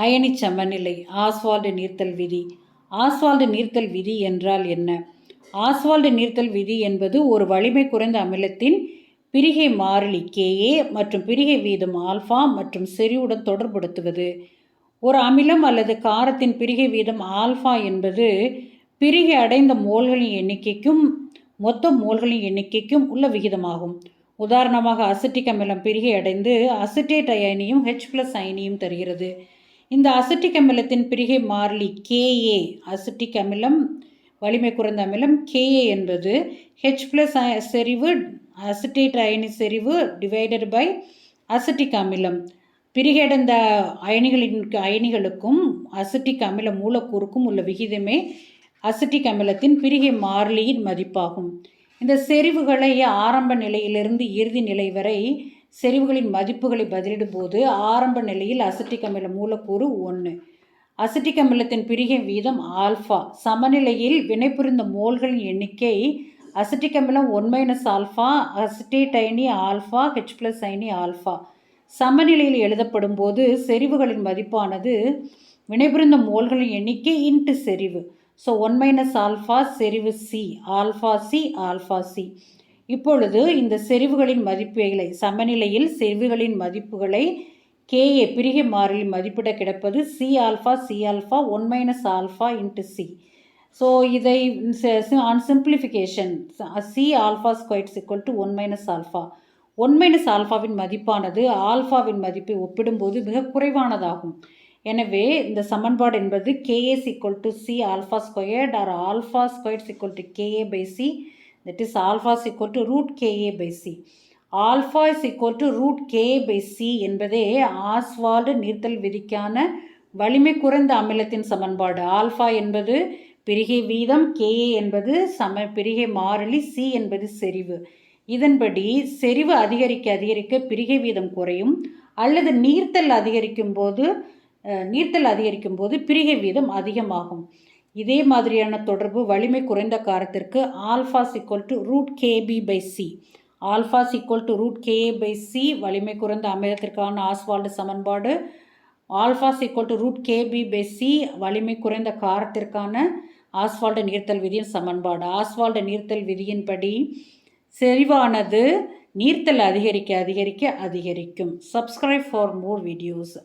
அயனி சமநிலை ஆஸ்வால்டு நீர்த்தல் விதி. ஆஸ்வால்டு நீர்த்தல் விதி என்றால் என்ன? ஆஸ்வால்டு நீர்த்தல் விதி என்பது ஒரு வலிமை குறைந்த அமிலத்தின் பிரிகை மாறிலி கேஏ மற்றும் பிரிகை வீதம் ஆல்ஃபா மற்றும் செறிவுடன் தொடர்படுத்துவது ஒரு அமிலம் அல்லது காரத்தின் பிரிகை வீதம் ஆல்ஃபா என்பது பிரிகை அடைந்த மோல்களின் எண்ணிக்கைக்கும் மொத்த மோல்களின் எண்ணிக்கைக்கும் உள்ள விகிதமாகும். உதாரணமாக அசிட்டிக் அமிலம் பிரிகை அடைந்து அசிட்டேட் அயனியும் ஹெச் பிளஸ் அயனியும் தருகிறது. இந்த அசிட்டிக் அமிலத்தின் பிரிகை மாறிலி கேஏ அசிட்டிக் அமிலம் வலிமை குறைந்த அமிலம் கேஏ என்பது ஹெச் பிளஸ் செறிவு அசிட்டேட் அயனி செறிவு டிவைடட் பை அசிட்டிக் அமிலம். பிரிகடைந்த அயனிகளின் அயனிகளுக்கும் அசிட்டிக் அமில மூலக்கூறுக்கும் உள்ள விகிதமே அசிட்டிக் அமிலத்தின் பிரிகை மாறிலியின் மதிப்பாகும். இந்த செறிவுகளை ஆரம்ப நிலையிலிருந்து இறுதி நிலை வரை செறிவுகளின் மதிப்புகளை பதிலிடும் போது ஆரம்ப நிலையில் அசிட்டிக் அமில மூலக்கூறு ஒன்று அசிட்டிக் அமிலத்தின் பிரிகை வீதம் ஆல்ஃபா. சமநிலையில் வினைபுரிந்த மோல்களின் எண்ணிக்கை அசிட்டிக் அமிலம் ஒன் மைனஸ் ஆல்ஃபா அசிட்டேட் அயனி ஆல்ஃபா ஹெச் ப்ளஸ் அயனி ஆல்ஃபா. சமநிலையில் எழுதப்படும் போது செறிவுகளின் மதிப்பானது வினைபுரிந்த மோல்களின் எண்ணிக்கை இன்ட்டு செறிவு. ஸோ ஒன் மைனஸ் ஆல்ஃபா செறிவு C alpha C alpha C இப்பொழுது இந்த செறிவுகளின் மதிப்புகளை சமநிலையில் செறிவுகளின் மதிப்புகளை கேஏ பிரிகை மாறிலி மதிப்பிட கிடப்பது C alpha C alpha one minus alpha into C so இதை on simplification C alpha squares equal to one minus alpha one minus ஆல்ஃபாவின் மதிப்பானது ஆல்ஃபாவின் மதிப்பை ஒப்பிடும்போது மிக குறைவானதாகும். எனவே இந்த சமன்பாடு என்பது KAs equal to C alpha squared or alpha squares equal to KA by C that is alphas equal to root KA by C alpha is equal to root K by C என்பதே Ostwald நீர்த்தல் விதிக்கான வலிமை குறைந்த அமிலத்தின் சமன்பாடு. Alpha என்பது பிரிகை வீதம் K A என்பது சம பிரிகை மாறிலி சி என்பது செறிவு. இதன்படி செறிவு அதிகரிக்க அதிகரிக்க பிரிகை வீதம் குறையும். அல்லது நீர்த்தல் அதிகரிக்கும் போது நீர்த்தல் அதிகரிக்கும் போது பிரிகை வீதம் அதிகமாகும். இதே மாதிரியான தொடர்பு வலிமை குறைந்த காரத்திற்கு alpha equal to root KB by C alpha equal to root K by C வலிமை குறைந்த அமிலத்திற்கான ஆஸ்வால்டு சமன்பாடு. Alpha equal to root KB by C வலிமை குறைந்த காரத்திற்கான ஆஸ்வால்டு நீர்த்தல் விதியின் சமன்பாடு. ஆஸ்வால்டு நீர்த்தல் விதியின்படி செறிவானது. நீர்த்தல் அதிகரிக்க அதிகரிக்க அதிகரிக்கும். Subscribe for more videos